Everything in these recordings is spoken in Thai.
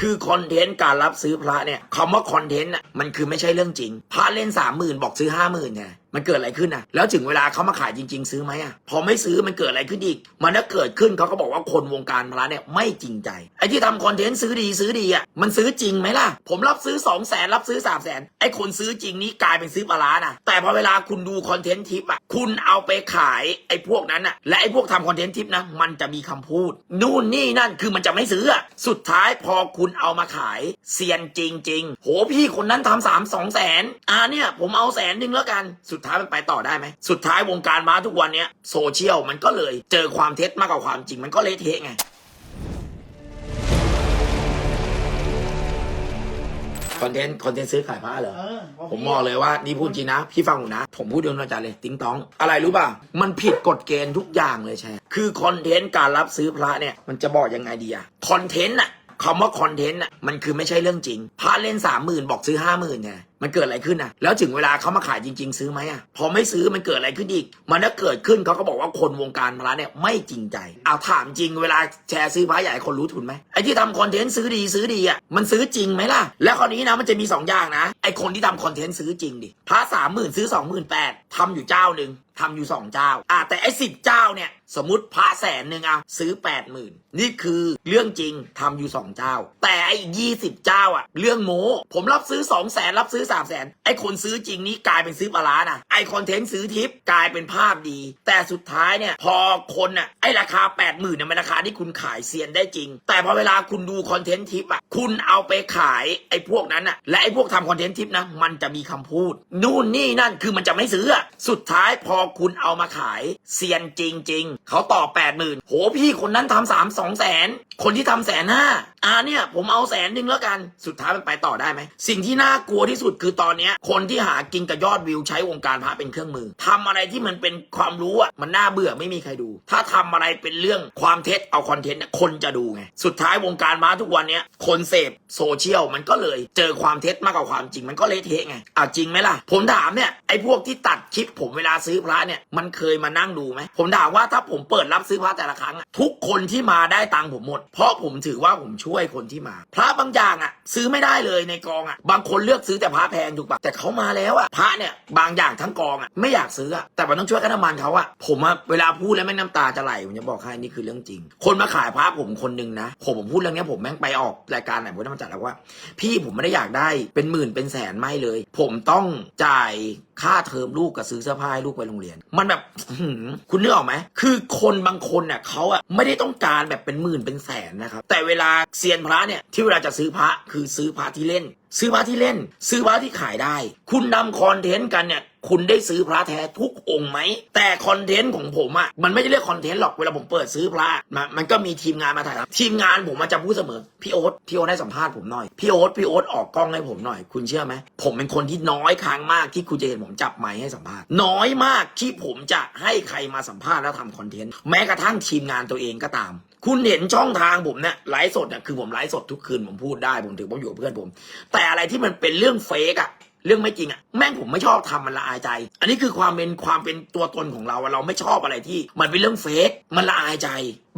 คือคอนเทนต์การรับซื้อพระเนี่ยคำว่าคอนเทนต์อะมันคือไม่ใช่เรื่องจริง พระเล่นสามหมื่นบอกซื้อห้าหมื่นไง มันเกิดอะไรขึ้นอะ แล้วถึงเวลาเขามาขายจริง ๆ ซื้อไหมอะ พอไม่ซื้อมันเกิดอะไรขึ้นอีก มันถ้าเกิดขึ้นเขาก็บอกว่าคนวงการพระเนี่ยไม่จริงใจ ไอ้ที่ทำคอนเทนต์ซื้อดีซื้อดีอะ มันซื้อจริงไหมล่ะ ผมรับซื้อ2องแสนรับซื้อ3ามแสนไอ้คนซื้อจริงนี่กลายเป็นซื้อปลาร้านะแต่พอเวลาคุณดูคอนเทนต์ทิปอะ คุณเอาไปขายไอ้พวกนั้นอะ และไอ้พวกทำคอนเทนต์ทิปนะ มันจะมีคำพูด นู่นนี่นั่น คือมันจะไม่ซื้ออะสุดท้ายพอคุณเอามาขายเซียนจริง ๆ โหพี่คนนั้นทำสามสองแสนอ่าเนี่ยผมเอาแสนหนึ่งแล้วกันสุดท้ายมันไปต่อได้ไหม สุดท้ายวงการม้าทุกวันเนี้ยโซเชียลมันก็เลยเจอความเท็จมากกว่าความจริงมันก็เละเทะไงคอนเทนต์คอนเทนต์ซื้อขายผ้าเหรอเออพผมบอกเลยว่านี่พูดจริงนะ พี่ฟังผมนะ ผมพูดเรื่องอาจารย์เลยติ้งต้อง อะไรรู้ป่ะ มันผิดกฎเกณฑ์ทุกอย่างเลยแชร์คือคอนเทนต์การรับซื้อพระเนี่ย มันจะบอกยังไงดีอะคอนเทนต์อะ คำว่าคอนเทนต์อะมันคือไม่ใช่เรื่องจริงพระเล่นสามหมื่นบอกซื้อห้าหมื่นไงมันเกิดอะไรขึ้นอะแล้วถึงเวลาเขามาขายจริง ๆ ซื้อไหมอะพอไม่ซื้อมันเกิดอะไรขึ้นอีก มันถ้าเกิดขึ้นเขาก็บอกว่าคนวงการพระเนี่ยไม่จริงใจเอาถามจริงเวลาแชร์ซื้อพระใหญ่คนรู้ทุนไหมไอ้ที่ทำคอนเทนต์ซื้อดีซื้อดีอะมันซื้อจริงไหมล่ะ แล้วคราวนี้นะมันจะมีสองอย่างนะไอ้คนที่ทำคอนเทนต์ซื้อจริงดิพระสามหมื่นซื้อสองหมื่นแปดทำอยู่เจ้าหนึ่งทำอยู่สองเจ้าอะแต่ไอ้สิบเจ้าเนี่ย สมมติพระแสนหนึ่งเอาซื้อแปดหมื่นนี่คือเรื่องจริงทำอยู่สองเจ้า แต่ไอ้ยี่สิบเจ้าอะเรื่องโม้ผมรับซื้อสองแสนรับซื้อสามแสนไอ้คนซื้อจริงนี่กลายเป็นซื้อปลาร้านะไอ้คอนเทนต์ซื้อทิปกลายเป็นภาพดี แต่สุดท้ายเนี่ยพอคนอะไอ้ราคาแปดหมื่นเนี่ยมันราคาที่คุณขายเซียนได้จริง แต่พอเวลาคุณดูคอนเทนต์ทิปอะคุณเอาไปขายไอ้พวกนั้นอะและไอ้พวกทำคอนเทนต์ทิปนะมันจะมีคำพูด นู่นนี่นั่นคือมันจะไม่ซื้อสุดท้ายพอคุณเอามาขายเซียนจริงๆเขาตอบแปดหมื่นโหพี่คนนั้นทำสามสองแสนคนที่ทำแสนห้าอ่าเนี่ยผมเอาแสนหนึ่งแล้วกันสุดท้ายมันไปต่อได้ไหมสิ่งที่น่ากลัวที่สุดคือตอนนี้คนที่หากินกับยอดวิวใช้วงการพระเป็นเครื่องมือทำอะไรที่มันเป็นความรู้อะมันน่าเบื่อไม่มีใครดู ถ้าทำอะไรเป็นเรื่องความเท็จเอาคอนเทนต์คนจะดูไงสุดท้ายวงการม้าทุกวันเนี้ยคนเสพโซเชียลมันก็เลยเจอความเท็จมากกว่าความจริงมันก็เละเทะไงอะจริงไหมล่ะ ผมถามเนี่ยไอ้พวกที่ตัดคลิปผมเวลาซื้อพระเนี่ยมันเคยมานั่งดูไหมผมถามว่าถ้าผมเปิดรับซื้อพระแต่ละครั้งอะทุกคนที่มาได้ตังค์ผมหมด เพราะผมถือว่าผมช่วยคนที่มา พระบางอย่างอะ ซื้อไม่ได้เลยในกองอะ บางคนเลือกซื้อแต่พระแพงถูกปะแต่เขามาแล้วอะพระเนี่ยบางอย่างทั้งกองอะไม่อยากซื้ออะแต่มันต้องช่วยกันน้ำมันเขาอะผมอะเวลาพูดแล้วแม่งน้ำตาจะไหลผมจะบอกให้นี่คือเรื่องจริง คนมาขายพระผมคนหนึ่งนะผมผมพูดเรื่องนี้ผมแม่งไปออกรายการไหนผมต้องจัดแล้วว่า พี่ผมไม่ได้อยากได้เป็นหมื่นเป็นแสนไม่เลย ผมต้องจ่าย ค่าเทอมลูกกับซื้อเสื้อผ้าให้ลูกไปโรงเรียน มันแบบคุณนึกออกไหมคือคนบางคนเนี่ยเขาอะไม่ได้ต้องการแบบเป็นหมื่นเป็นแสนนะครับแต่เวลาเซียนพระเนี่ยที่เวลาจะซื้อพระคือซื้อพระที่เล่น ซื้อพระที่เล่น ซื้อพระที่ขายได้ คุณนำคอนเทนต์กันเนี่ย คุณได้ซื้อพระแท้ทุกองค์ไหม แต่คอนเทนต์ของผมอะ่ะมันไม่ได้เรียกคอนเทนต์หรอกเวลาผมเปิดซื้อพระมันมันก็มีทีมงานมาถ่ายทำทีมงานผมมันจะพูดเสมอพี่โอ๊ตพี่โอ๊ตให้สัมภาษณ์ผมหน่อยพี่โอ๊ตพี่โอ๊ตออกกล้องให้ผมหน่อย คุณเชื่อไหมผมเป็นคนที่น้อยครั้งมากที่คุณจะเห็นผมจับไมค์ให้สัมภาษณ์น้อยมากที่ผมจะให้ใครมาสัมภาษณ์แล้วทำคอนเทนต์แม้กระทั่งทีมงานตัวเองก็ตาม คุณเห็นช่องทางผมเนี่ยไลฟ์สดเนี่ยคือผมไลฟ์สดทุกคืนผมพูดได้ผมถือผมอยู่กับเพื่อนผม แต่อะไรที่มันเป็นเรื่องเฟกอะ เรื่องไม่จริงอะแม่งผมไม่ชอบทำมันละอายใจ อันนี้คือความเป็นความเป็นตัวตนของเราอะเราไม่ชอบอะไรที่ มันเป็นเรื่องเฟกมันละอายใจ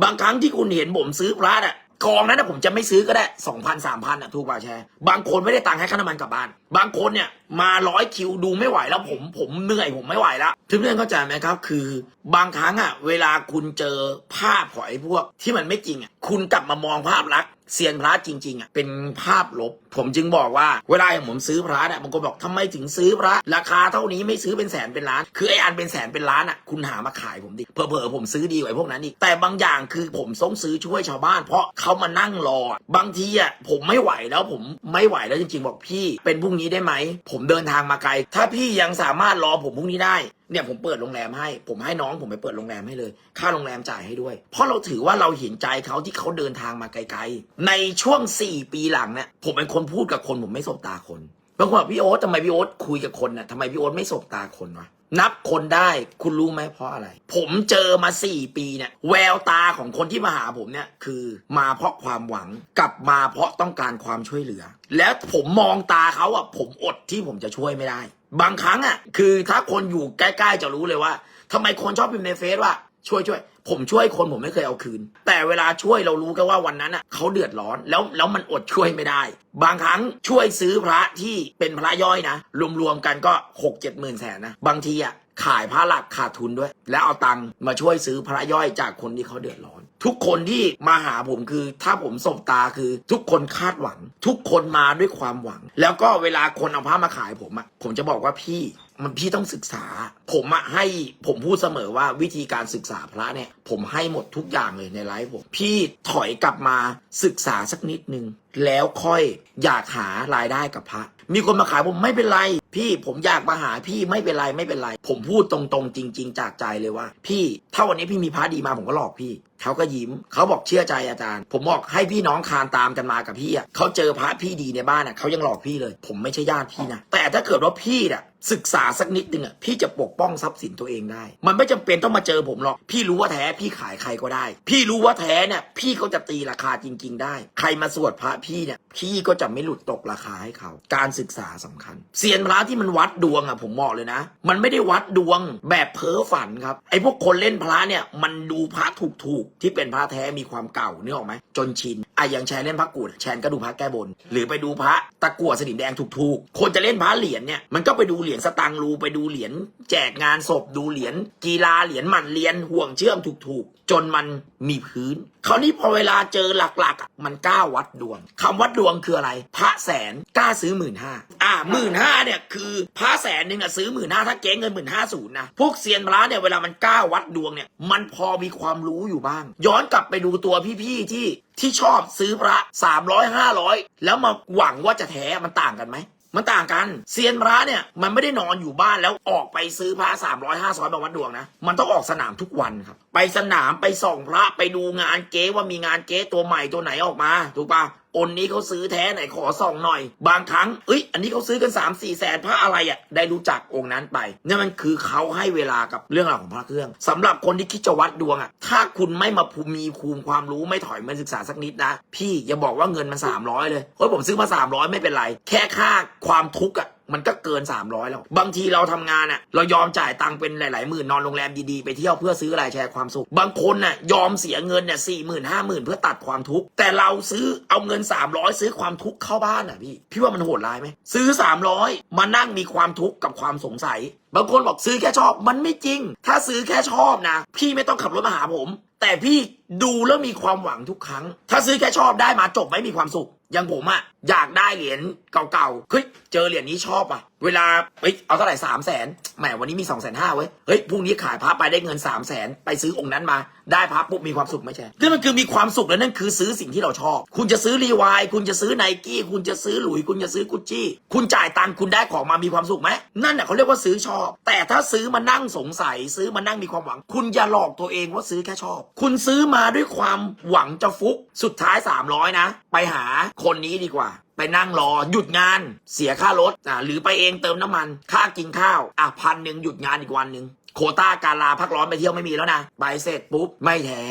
บางครั้งที่คุณเห็นผมซื้อพระอะกองนั้นนะผมจะไม่ซื้อก็ได้สองพันสามพันอะถูกป่าแชร์บางคนไม่ได้ตังค์ให้ค่าน้ำมันกลับบ้าน บางคนเนี่ย มาร้อยคิวดูไม่ไหวแล้วผมผมเหนื่อยผมไม่ไหวแล้วถึงเรื่องเข้าใจไหมครับ คือบางครั้งอะเวลาคุณเจอภาพของไอ้พวกที่มันไม่จริงอะคุณกลับมามองภาพลักษณ์เซียนพระจริงๆอะเป็นภาพลบ ผมจึงบอกว่าเวลาอย่างผมซื้อพระเนี่ยบางคนบอกทำไมถึงซื้อพระ ราคาเท่านี้ไม่ซื้อเป็นแสนเป็นล้าน คือไอ้อันเป็นแสนเป็นล้านอะคุณหามาขายผมดิเผลอๆผมซื้อดีกว่าพวกนั้นอีกแต่บางอย่างคือผมต้งซื้อช่วยชาวบ้าน เพราะเขามานั่งรอบางทีอะผมไม่ไหวแล้วผมไม่ไหวแล้วจริงๆ บอกพี่ เป็นพรุ่งนี้ได้ไหมผมเดินทางมาไกล ถ้าพี่ยังสามารถรอผมพรุ่งนี้ได้ เนี่ยผมเปิดโรงแรมให้ ผมให้น้องผมไปเปิดโรงแรมให้เลย ค่าโรงแรมจ่ายให้ด้วย เพราะเราถือว่าเราเห็นใจเขาที่เขาเดินทางมาไกลๆ ในช่วง 4 ปีหลังเนี่ยผมเป็นคนพูดกับคนผมไม่สบตาคน บางคนบอกพี่โอ๊ตทำไมพี่โอ๊ตคุยกับคนน่ะทำไมพี่โอ๊ตไม่สบตาคนวะ นับคนได้คุณรู้ไหมเพราะอะไร ผมเจอมา 4 ปีเนี่ยแววตาของคนที่มาหาผมเนี่ยคือมาเพราะความหวังกับมาเพราะต้องการความช่วยเหลือ แล้วผมมองตาเขาอะผมอดที่ผมจะช่วยไม่ได้ บางครั้งอะคือถ้าคนอยู่ใกล้ๆจะรู้เลยว่าทำไมคนชอบพิมพ์ในเฟซว่า ช่วยช่วยผมช่วยคนผมไม่เคยเอาคืน แต่เวลาช่วยเรารู้กันว่าวันนั้นอะเขาเดือดร้อนแล้วแล้วมันอดช่วยไม่ได้ บางครั้งช่วยซื้อพระที่เป็นพระย่อยนะรวมๆกันก็หกเจ็ดหมื่นแสนนะบางทีอะขายพระหลักขาดทุนด้วย แล้วเอาตังค์มาช่วยซื้อพระย่อยจากคนที่เขาเดือดร้อน ทุกคนที่มาหาผมคือ ถ้าผมสบตาคือ ทุกคนคาดหวัง ทุกคนมาด้วยความหวัง แล้วก็เวลาคนเอาพระมาขายผมอะผมจะบอกว่าพี่ มันพี่ต้องศึกษา ผมอะให้ผมพูดเสมอว่าวิธีการศึกษาพระเนี่ย ผมให้หมดทุกอย่างเลยในไลฟ์ผม พี่ถอยกลับมาศึกษาสักนิดนึง แล้วค่อยอยากหารายได้กับพระ มีคนมาขายผมไม่เป็นไร พี่ผมอยากมาหาพี่ไม่เป็นไรไม่เป็นไร ผมพูดตรงๆ จริง ๆ จากใจเลยว่า พี่ถ้าวันนี้พี่มีพระดีมาผมก็หลอกพี่เขาก็ยิ้มเขาบอกเชื่อใจอาจารย์ ผมบอกให้พี่น้องคานตามกันมากับพี่อะเขาเจอพระพี่ดีในบ้านอะเขายังหลอกพี่เลย ผมไม่ใช่ญาติพี่นะแต่ถ้าเกิดว่าพี่อะ ศึกษาสักนิดนึงอะพี่จะปกป้องทรัพย์สินตัวเองได้ มันไม่จำเป็นต้องมาเจอผมหรอก พี่รู้ว่าแท้พี่ขายใครก็ได้ พี่รู้ว่าแท้เนี่ยพี่ก็จะตีราคาจริง ๆ ได้ ใครมาสวดพระพี่เนี่ยพี่ก็จะไม่หลุดตกราคาให้เขา การศึกษาสำคัญเซียนพระที่มันวัดดวงอะผมบอกเลยนะ มันไม่ได้วัดดวงแบบเพ้อฝันครับไอ้พวกคนเล่นพระเนี่ยมันดูพระถูกๆที่เป็นพระแท้มีความเก่าเนื้อออกไหมจนชินไอะอย่างแชร์เล่นพระกูดแชร์ก็ดูพระแก้บน หรือไปดูพระตะกั่วสนิมแดงถูกๆคนจะเล่นพระเหรียญเนี่ยมันก็ไปดูเหรียญสตังรูไปดูเหรียญแจกงานศพดูเหรียญกีฬาเหรียญหมันเรียนห่วงเชื่อมถูกๆ จนมันมีพื้นคราวนี้พอเวลาเจอหลักๆ มันกล้าวัดดวงคำวัดดวงคืออะไร พระแสนกล้าซื้อหมื่นห้าอ่าหมื่นห้าเนี่ยคือพระแสนหนึ่งอะซื้อหมื่นห้าถ้าเก๊งเงินหมื่นห้าศูนย์นะพวกเซียนพระเนี่ยเวลามันกล้าวัดดวงเนี่ยมันพอมีความรู้อยู่บ้าง ย้อนกลับไปดูตัวพี่ๆที่ที่ชอบซื้อพระสามร้อยห้าร้อยแล้วมาหวังว่าจะแท้มันต่างกันไหม มันต่างกันเซียนพระเนี่ยมันไม่ได้นอนอยู่บ้านแล้วออกไปซื้อพระสามร้อยห้าร้อยมาวัดดวงนะ มันต้องออกสนามทุกวันครับ ไปสนามไปส่องพระไปดูงานเก๊ว่ามีงานเก๊ตัวใหม่ตัวไหนออกมา ถูกปะ อนนี้เขาซื้อแท้ไหนขอส่องหน่อย บางครั้งเอ้ย อันนี้เขาซื้อกัน3ามสี่แสนพระอะไรอะ่ะ ได้รู้จักองค์นั้นไปนี่ยมันคือเขาให้เวลากับเรื่องราวของพระเครื่องสำหรับคนที่คิดจะวัดดวงอะ่ะ ถ้าคุณไม่มาภูมิภูมิความรู้ไม่ถอยมาศึกษาสักนิดนะ พี่อย่าบอกว่าเงินมัน300 เลยเฮ้ยผมซื้อมา 300 ไม่เป็นไร แค่ค่าความทุกข์อะ มันก็เกิน 300 แล้ว บางทีเราทำงานอะ เรายอมจ่ายตังค์เป็นหลาย ๆ หมื่นนอนโรงแรมดี ๆ ไปเที่ยวเพื่อซื้ออะไรแชร์ความสุข บางคนน่ะยอมเสียเงินเนี่ยสี่หมื่นห้าหมื่นเพื่อตัดความทุกข์ แต่เราซื้อเอาเงิน 300 ซื้อความทุกข์เข้าบ้านอะพี่ พี่ว่ามันโหดร้ายไหม ซื้อ 300 มานั่งมีความทุกข์กับความสงสัย บางคนบอกซื้อแค่ชอบ มันไม่จริง ถ้าซื้อแค่ชอบนะ พี่ไม่ต้องขับรถมาหาผม แต่พี่ดูแล้วมีความหวังทุกครั้ง ถ้าซื้อแค่ชอบได้มาจบไม่มีความสุขอย่างผมอะ อยากได้เหรียญเก่าๆเฮ้ยเจอเหรียญนี้ชอบอะ เวลาเฮ้ยเอาเท่าไหร่สามแสนแหมวันนี้มีสองแสนห้าเว้ย เฮ้ยพรุ่งนี้ขายพระไปได้เงินสามแสนไปซื้อองค์นั้นมา ได้พระปุ๊บมีความสุขไหม่ใช่นั่นมันคือมีความสุขแล้วนั่นคือซื้อสิ่งที่เราชอบ คุณจะซื้อรีวายคุณจะซื้อไนกี้คุณจะซื้อหลุยคุณจะซื้อกุชชี่ คุณจ่ายตังค์คุณได้ของมามีความสุขไหมนั่นน่ะเขาเรียกว่าซื้อชอบ แต่ถ้าซื้อมานั่งสงสัย ซื้อมานั่งมีความหวัง คุณอย่าหลอกตัวเองว่าซื้อแค่ชอบ คุณซื้อมาด้วยความหวังจะฟุก สุดท้าย300นะไปหาคนนี้ดีกว่า ไปนั่งรอ หยุดงานเสียค่ารถอ่าหรือไปเองเติมน้ำมัน ค่ากินข้าวอะพันหนึ่งหยุดงานอีกวันหนึ่งโคต้าการลาพักร้อนไปเที่ยวไม่มีแล้วนะไปเสร็จปุ๊บไม่แท้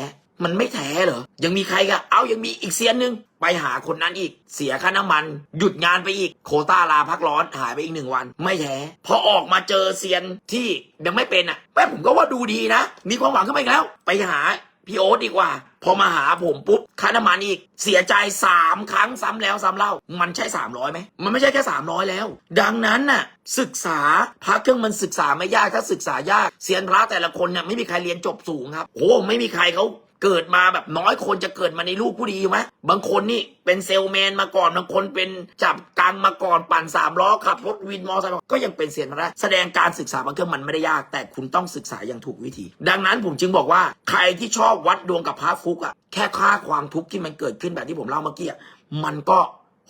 มันไม่แท้เหรอ ยังมีใครกะเอายังมีอีกเซียนหนึ่งไปหาคนนั้นอีก เสียค่าน้ำมัน หยุดงานไปอีก โคต้าลาพักร้อนหายไปอีกหนึ่งวัน ไม่แท้พอออกมาเจอเซียนที่ยังไม่เป็นอะแม่ผมก็ว่าดูดีนะ มีความหวังขึ้นมาอีกแล้ว ไปหา พี่โอ๊ตดีกว่า พอมาหาผมปุ๊บค่าน้ำมันอีก เสียใจสามครั้งซ้ำแล้วซ้ำเล่า มันใช่สามร้อยไหมมันไม่ใช่แค่สามร้อยแล้ว ดังนั้นน่ะศึกษาพระเครื่องมันศึกษาไม่ยากถ้าศึกษายากเสียนพระแต่ละคนเนี่ยไม่มีใครเรียนจบสูงครับโอ้ไม่มีใครเขา เกิดมาแบบน้อยคนจะเกิดมาในลูกผู้ดีไหมบางคนนี่เป็นเซลแมนมาก่อนบางคนเป็นจับกังมาก่อนปั่นสามล้อขับรถวินมอเตอร์ไซค์ก็ยังเป็นเซียนพระแสดงการศึกษาบางเครื่องมันไม่ได้ยาก แต่คุณต้องศึกษาอย่างถูกวิธี ดังนั้นผมจึงบอกว่าใครที่ชอบวัดดวงกับพระฟุกอะแค่ค่าความทุกข์ที่มันเกิดขึ้นแบบที่ผมเล่าเมื่อกี้อะมันก็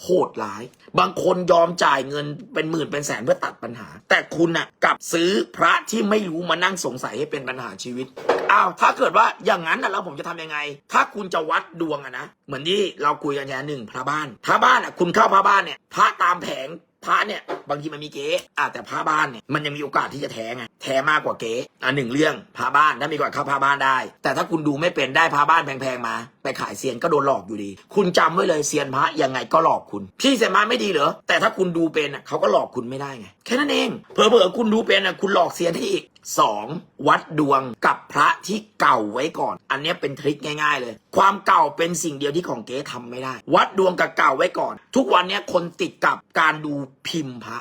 โหดร้าย บางคนยอมจ่ายเงินเป็นหมื่นเป็นแสนเพื่อตัดปัญหา แต่คุณน่ะกลับซื้อพระที่ไม่รู้มานั่งสงสัยให้เป็นปัญหาชีวิตอ้าวถ้าเกิดว่าอย่างนั้นน่ะแล้วผมจะทำยังไง ถ้าคุณจะวัดดวงอะนะเหมือนที่เราคุยกันแย่หนึ่งพระบ้านพระบ้านอะคุณเข้าพระบ้านเนี่ยพระตามแผง พระเนี่ยบางทีมันมีเก๊อะแต่พระบ้านเนี่ยมันยังมีโอกาสที่จะแท้ไงแท้มากกว่าเก๊อะหนึ่งเรื่องพระบ้านถ้ามีก่อนเข้าพระบ้านได้ แต่ถ้าคุณดูไม่เป็นได้พระบ้านแพงๆมา ไปขายเซียนก็โดนหลอกอยู่ดี คุณจำไว้เลยเซียนพระยังไงก็หลอกคุณ พี่เซียนพระไม่ดีเหรอแต่ถ้าคุณดูเป็นอะเขาก็หลอกคุณไม่ได้ไงแค่นั้นเองเผลอๆคุณดูเป็นอะคุณหลอกเซียนได้อีก สองวัดดวงกับพระที่เก่าไว้ก่อน อันนี้เป็นทริคง่าย ๆ เลย ความเก่าเป็นสิ่งเดียวที่ของเก๊ทำไม่ได้ วัดดวงกับเก่าไว้ก่อน ทุกวันนี้คนติดกับการดูพิมพ์พระ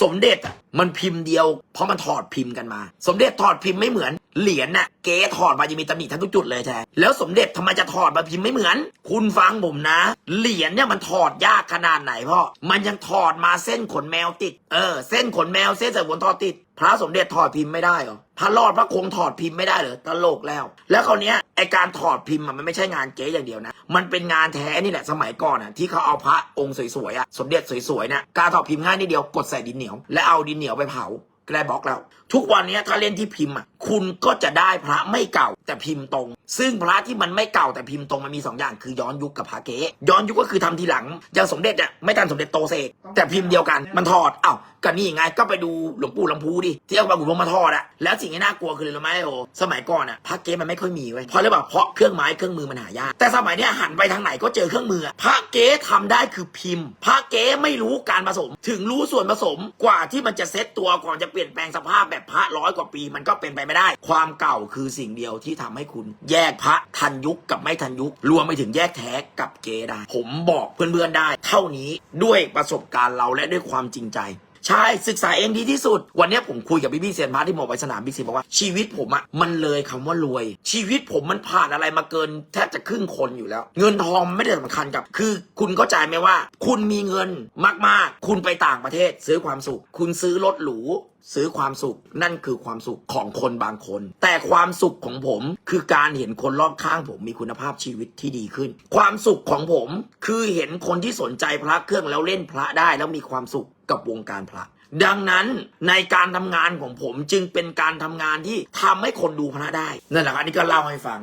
สมเด็จอะมันพิมพ์เดียว เพราะมันถอดพิมพ์กันมา สมเด็จถอดพิมพ์ไม่เหมือน เหรียญน่ะเก๊ถอดมาจะมีตำหนิทั้งทุกจุดเลยแท้แล้วสมเด็จทำไมจะถอดมาพิมพ์ไม่เหมือน คุณฟังผมนะ เหรียญเนี่ยมันถอดยากขนาดไหนพ่อมันยังถอดมาเส้นขนแมวติดเออเส้นขนแมวเส้นสายขนทอดติด พระสมเด็จถอดพิมพ์ไม่ได้เหรอพระรอดพระคงถอดพิมพ์ไม่ได้เหรอตลกแล้ว แล้วคราวเนี้ยไอการถอดพิมพ์มันไม่ใช่งานเก๊อย่างเดียวนะ มันเป็นงานแท้นี่แหละสมัยก่อนอะที่เขาเอาพระองค์สวยๆอะสมเด็จสวยๆเนี่ยการถอดพิมพ์ง่ายนิดเดียวกดใส่ดินเหนียว และเอาดินเหนียวไปเผา ก็ได้บล็อกแล้วทุกวันนี้ถ้าเล่นที่พิมพ์อะคุณก็จะได้พระไม่เก่าแต่พิมพ์ตรง ซึ่งพระที่มันไม่เก่าแต่พิมพ์ตรงมันมีสองอย่างคือย้อนยุคกับพระเก๋ย้อนยุคก็คือทำทีหลังอย่างสมเด็จอะไม่ทันสมเด็จโตเสกแต่พิมพ์เดียวกันมันถอดอ้าว ก็นี่ไงก็ไปดูหลวงปู่ลำพูดิที่เอาบางขุนพรหมมาทอดอะแล้วสิ่งที่น่ากลัวคืออะไรรู้ไหมโอสมัยก่อนอะพระเก๊มันไม่ค่อยมีเว้ยเพราะอะไรแบบเพราะเครื่องไม้เครื่องมือมันหายากแต่สมัยเนี้ยหันไปทางไหนก็เจอเครื่องมือพระเก๊ทำได้คือพิมพ์พระเก๊ไม่รู้การผสม ถึงรู้ส่วนผสมกว่าที่มันจะเซ็ตตัวก่อนจะเปลี่ยนแปลงสภาพแบบพระร้อยกว่าปีมันก็เป็นไปไม่ได้ ความเก่าคือสิ่งเดียวที่ทำให้คุณ แยกพระทันยุคกับไม่ทันยุค รวมไปถึงแยกแท้กับเก๊ได้ผมบอกเพื่อนๆได้ เท่านี้ด้วยประสบการณ์เราและด้วยความจริงใจ ใช่ศึกษาเองดีที่สุด วันนี้ผมคุยกับพี่พี่เซียนพาร์ที่หมอไปสนามพี่ซีบอกว่าชีวิตผมอะมันเลยคำว่ารวย ชีวิตผมมันผ่านอะไรมาเกินแทบจะครึ่งคนอยู่แล้ว เงินทองไม่ได้สำคัญกับ คือคุณเข้าใจไหมว่า คุณมีเงินมากๆ คุณไปต่างประเทศซื้อความสุข คุณซื้อรถหรู ซื้อความสุขนั่นคือความสุขของคนบางคน แต่ความสุขของผมคือการเห็นคนรอบข้างผมมีคุณภาพชีวิตที่ดีขึ้น ความสุขของผมคือเห็นคนที่สนใจพระเครื่องแล้วเล่นพระได้แล้วมีความสุขกับวงการพระ ดังนั้นในการทำงานของผมจึงเป็นการทำงานที่ทำให้คนดูพระได้นั่นแหละครับอันนี้ก็เล่าให้ฟัง